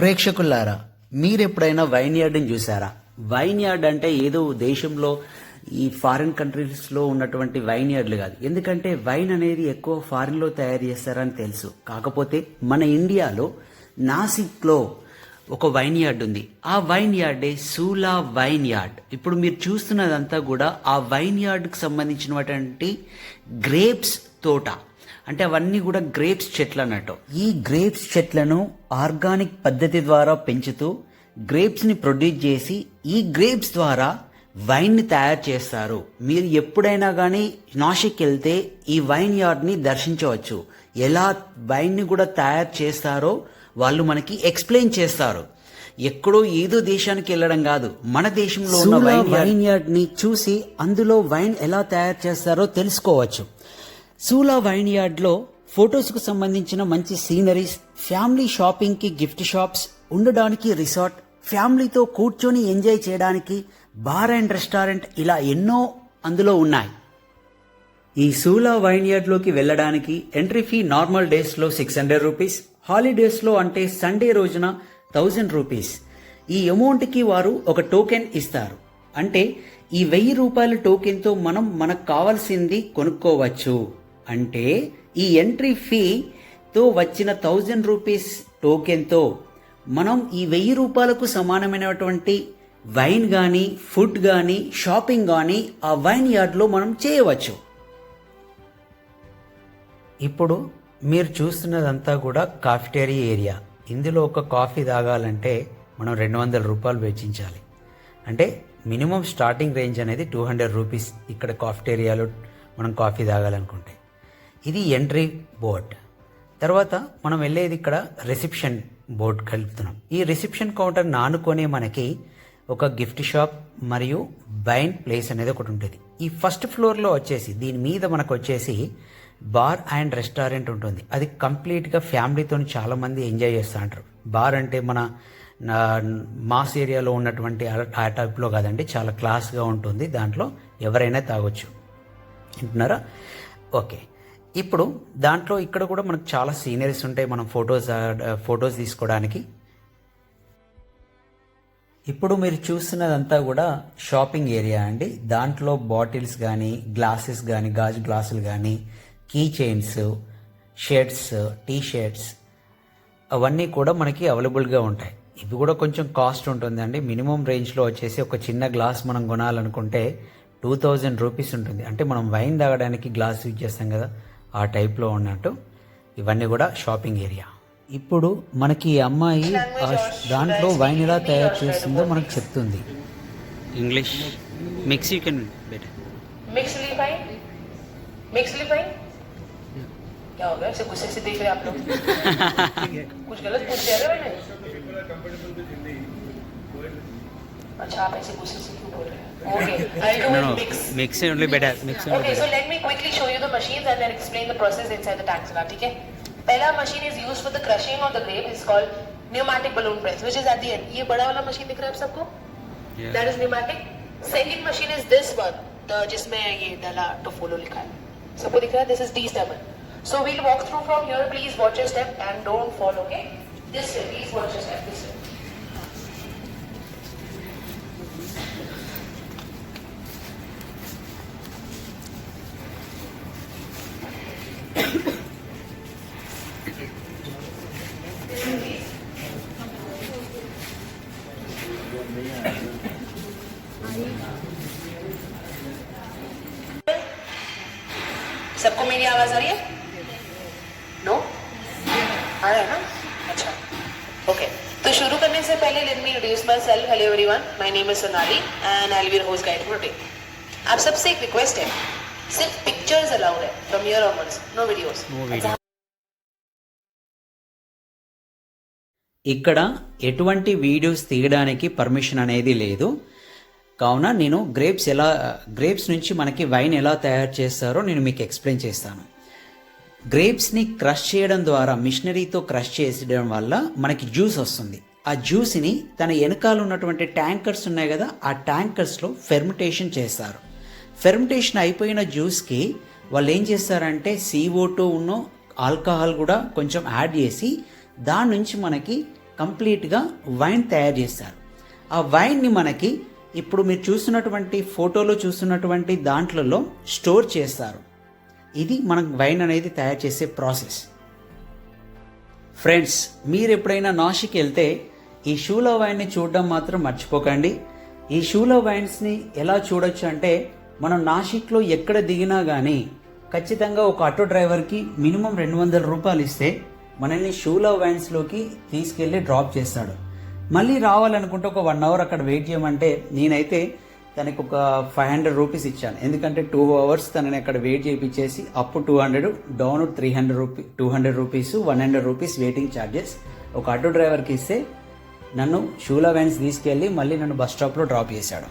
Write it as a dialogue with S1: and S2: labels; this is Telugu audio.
S1: ప్రేక్షకులారా మీరెప్పుడైనా వైన్ యార్డ్ని చూసారా వైన్ యార్డ్ అంటే ఏదో దేశంలో ఈ ఫారిన్ కంట్రీస్లో ఉన్నటువంటి వైన్ యార్డ్లు కాదు. ఎందుకంటే వైన్ అనేది ఎక్కువ ఫారిన్లో తయారు చేస్తారని తెలుసు. కాకపోతే మన ఇండియాలో నాసిక్లో ఒక వైన్ యార్డ్ ఉంది. ఆ వైన్ యార్డే సూలా వైన్ యార్డ్ ఇప్పుడు మీరు చూస్తున్నదంతా కూడా ఆ వైన్ యార్డ్కి సంబంధించినటువంటి గ్రేప్స్ తోట. అంటే అవన్నీ కూడా గ్రేప్స్ చెట్లు అన్నట్టు ఈ గ్రేప్స్ చెట్లను ఆర్గానిక్ పద్ధతి ద్వారా పెంచుతూ గ్రేప్స్ని ప్రొడ్యూస్ చేసి ఈ గ్రేప్స్ ద్వారా వైన్ని తయారు చేస్తారు. మీరు ఎప్పుడైనా కానీ నాసిక్ వెళ్తే ఈ వైన్ యార్డ్ని దర్శించవచ్చు. ఎలా వైన్ని కూడా తయారు చేస్తారో వాళ్ళు మనకి ఎక్స్ప్లెయిన్ చేస్తారు. ఎక్కడో ఏదో దేశానికి వెళ్ళడం కాదు. మన దేశంలో ఉన్న వైన్ వైన్ యార్డ్ని చూసి అందులో వైన్ ఎలా తయారు చేస్తారో తెలుసుకోవచ్చు. సూలా వైన్ ఫొటోస్కు సంబంధించిన మంచి సీనరీస్ ఫ్యామిలీ షాపింగ్కి గిఫ్ట్ షాప్స్ ఉండడానికి రిసార్ట్ ఫ్యామిలీతో కూర్చొని ఎంజాయ్ చేయడానికి బార్ అండ్ రెస్టారెంట్ ఇలా ఎన్నో అందులో ఉన్నాయి. ఈ సూలా వైన్ వెళ్ళడానికి ఎంట్రీ ఫీ నార్మల్ డేస్లో సిక్స్ హండ్రెడ్ రూపీస్ హాలిడేస్లో అంటే సండే రోజున థౌజండ్ రూపీస్. ఈ అమౌంట్కి వారు ఒక టోకెన్ ఇస్తారు. అంటే ఈ వెయ్యి రూపాయల టోకెన్తో మనం మనకు కావాల్సింది కొనుక్కోవచ్చు. అంటే ఈ ఎంట్రీ ఫీతో వచ్చిన థౌజండ్ రూపీస్ టోకెన్తో మనం ఈ వెయ్యి రూపాయలకు సమానమైనటువంటి వైన్ కానీ ఫుడ్ కానీ షాపింగ్ కానీ ఆ వైన్ యార్డ్లో మనం చేయవచ్చు. ఇప్పుడు మీరు చూస్తున్నదంతా కూడా కాఫిటేరియా ఏరియా ఇందులో ఒక కాఫీ తాగాలంటే మనం రెండు వందల రూపాయలు వెచ్చించాలి. అంటే మినిమం స్టార్టింగ్ రేంజ్ అనేది టూ హండ్రెడ్ రూపీస్ ఇక్కడ కాఫిటేరియాలో మనం కాఫీ తాగాలనుకుంటే. ఇది ఎంట్రీ బోర్డ్. తర్వాత మనం వెళ్ళేది ఇక్కడ రిసెప్షన్ బోర్డ్ కలుపుతున్నాం. ఈ రిసెప్షన్ కౌంటర్ నానుకొనే మనకి ఒక గిఫ్ట్ షాప్ మరియు బైండ్ ప్లేస్ అనేది ఒకటి ఉంటుంది. ఈ ఫస్ట్ ఫ్లోర్లో వచ్చేసి దీని మీద మనకు వచ్చేసి బార్ అండ్ రెస్టారెంట్ ఉంటుంది. అది కంప్లీట్గా ఫ్యామిలీతో చాలామంది ఎంజాయ్ చేస్తూ ఉంటారు. బార్ అంటే మన నా- మాస్ ఏరియాలో ఉన్నటువంటి ఆ- ఆ టైప్లో కాదండి చాలా క్లాస్గా ఉంటుంది. దాంట్లో ఎవరైనా తాగొచ్చు. వింటున్నారా? ఓకే. ఇప్పుడు దాంట్లో ఇక్కడ కూడా మనకు చాలా సీనరీస్ ఉంటాయి మనం ఫొటోస్ ఫొటోస్ తీసుకోవడానికి. ఇప్పుడు మీరు చూస్తున్నదంతా కూడా షాపింగ్ ఏరియా అండి. దాంట్లో బాటిల్స్ కానీ గ్లాసెస్ కానీ గాజు గ్లాసులు కానీ key chains shirts T shirts అవన్నీ కూడా మనకి అవైలబుల్గా ఉంటాయి. ఇవి కూడా కొంచెం కాస్ట్ ఉంటుందండి. మినిమం రేంజ్లో వచ్చేసి ఒక చిన్న గ్లాస్ మనం కొనాలనుకుంటే టూ థౌజండ్ రూపీస్ ఉంటుంది. అంటే మనం వైన్ తాగడానికి గ్లాస్ యూజ్ చేస్తాం కదా. ఆ టైప్లో ఉన్నట్టు ఇవన్నీ కూడా షాపింగ్ ఏరియా ఇప్పుడు మనకి ఈ అమ్మాయి ఆ దాంట్లో వైన్ ఎలా తయారు చేస్తుందో మనకు చెప్తుంది ఇంగ్లీష్ మెక్సికన్ బెటర్
S2: मिक्स ली भाई मिक्स ली भाई क्या हो गया ऐसे गुस्से से देख रहे आप लोग कुछ गलत पूछ दिया क्या मैंने अच्छा आप ऐसे गुस्से से क्यों बोल रहे हैं? Okay I do mix mix
S1: it only better mix it
S2: okay so let me quickly show you the machines and then explain the process inside the tanks ठीक है पहला machine is used for the crushing of the grape is called pneumatic balloon press which is at the end ये बड़ा वाला मशीन दिख रहा है आप सबको? That is pneumatic second machine is this one the जिसमें ये डला टोफोलो लिखा है। सबको दिख रहा है? This is destemmer so we'll walk through from here please watch your step and don't follow okay this way please watch your step this way सबको मेरी आवाज आ रही है नो आ रहा है ना अच्छा ओके तो शुरू करने से पहले let me introduce myself hello everyone my name is Sonali and I will host guide for today आप सबसे एक रिक्वेस्ट है सिर्फ पिक्चर्स अलाउड है from here onwards no videos
S1: No video. ఇక్కడ ఎటువంటి వీడియోస్ తీయడానికి పర్మిషన్ అనేది లేదు కావున నేను గ్రేప్స్ ఎలా గ్రేప్స్ నుంచి మనకి వైన్ ఎలా తయారు చేస్తారో నేను మీకు ఎక్స్ప్లెయిన్ చేస్తాను. గ్రేప్స్ని క్రష్ చేయడం ద్వారా మిషనరీతో క్రష్ చేసడం వల్ల మనకి జ్యూస్ వస్తుంది. ఆ జ్యూస్ని తన వెనకాల ఉన్నటువంటి ట్యాంకర్స్ ఉన్నాయి కదా ఆ ట్యాంకర్స్లో ఫెర్మిటేషన్ చేస్తారు. ఫెర్మిటేషన్ అయిపోయిన జ్యూస్కి వాళ్ళు ఏం చేస్తారంటే సిఓ టూ ఉన్న ఆల్కహాల్ కూడా కొంచెం యాడ్ చేసి దాని నుంచి మనకి కంప్లీట్గా వైన్ తయారు చేస్తారు. ఆ వైన్ని మనకి ఇప్పుడు మీరు చూస్తున్నటువంటి ఫోటోలో చూస్తున్నటువంటి దాంట్లలో స్టోర్ చేస్తారు. ఇది మనం వైన్ అనేది తయారు చేసే ప్రాసెస్. ఫ్రెండ్స్ మీరు ఎప్పుడైనా నాషిక్ వెళ్తే ఈ షూలో వైన్ని చూడడం మాత్రం మర్చిపోకండి. ఈ షూలో వైన్స్ని ఎలా చూడొచ్చు అంటే మనం నాసిక్లో ఎక్కడ దిగినా కానీ ఖచ్చితంగా ఒక ఆటో డ్రైవర్కి మినిమం రెండు వందల రూపాయలు ఇస్తే మనల్ని షూలో వైన్స్లోకి తీసుకెళ్ళి డ్రాప్ చేస్తాడు. మళ్ళీ రావాలనుకుంటే ఒక వన్ అవర్ అక్కడ వెయిట్ చేయమంటే నేనైతే తనకు ఒక ఫైవ్ హండ్రెడ్ రూపీస్ ఇచ్చాను. ఎందుకంటే టూ అవర్స్ తనని అక్కడ wait చేయించేసి up two hundred down three hundred rupee two hundred rupees one hundred rupees waiting charges ఒక ఆటో డ్రైవర్కి ఇస్తే నన్ను షూలా వ్యాన్స్ తీసుకెళ్ళి మళ్ళీ నన్ను బస్ స్టాప్లో డ్రాప్ చేశాడు.